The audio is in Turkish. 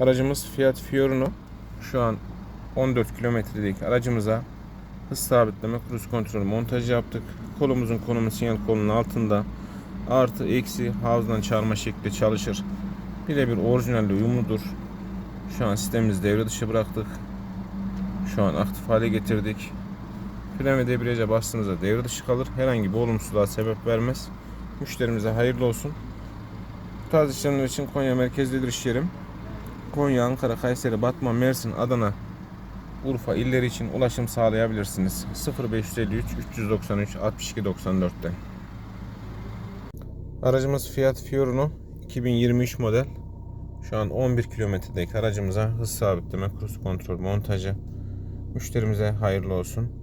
Aracımız Fiat Fiorino. Şu an 14 kilometrelik aracımıza hız sabitleme, kruz kontrol montajı yaptık. Kolumuzun konumu sinyal kolunun altında. Artı eksi havuzdan çarma şekli çalışır. Birebir orijinalle uyumludur. Şu an sistemimizi devre dışı bıraktık. Şu an aktif hale getirdik. Fren ve debriyaja bastığınızda devre dışı kalır. Herhangi bir olumsuzluğa sebep vermez. Müşterimize hayırlı olsun. Bu tarz işlemler için Konya merkezlidir iş yerim. Konya, Ankara, Kayseri, Batman, Mersin, Adana, Urfa illeri için ulaşım sağlayabilirsiniz. 0553 393 62 94'te. Aracımız Fiat Fiorino 2023 model. Şu an 11 kilometredeki aracımıza hız sabitleme, kruz kontrol montajı. Müşterimize hayırlı olsun.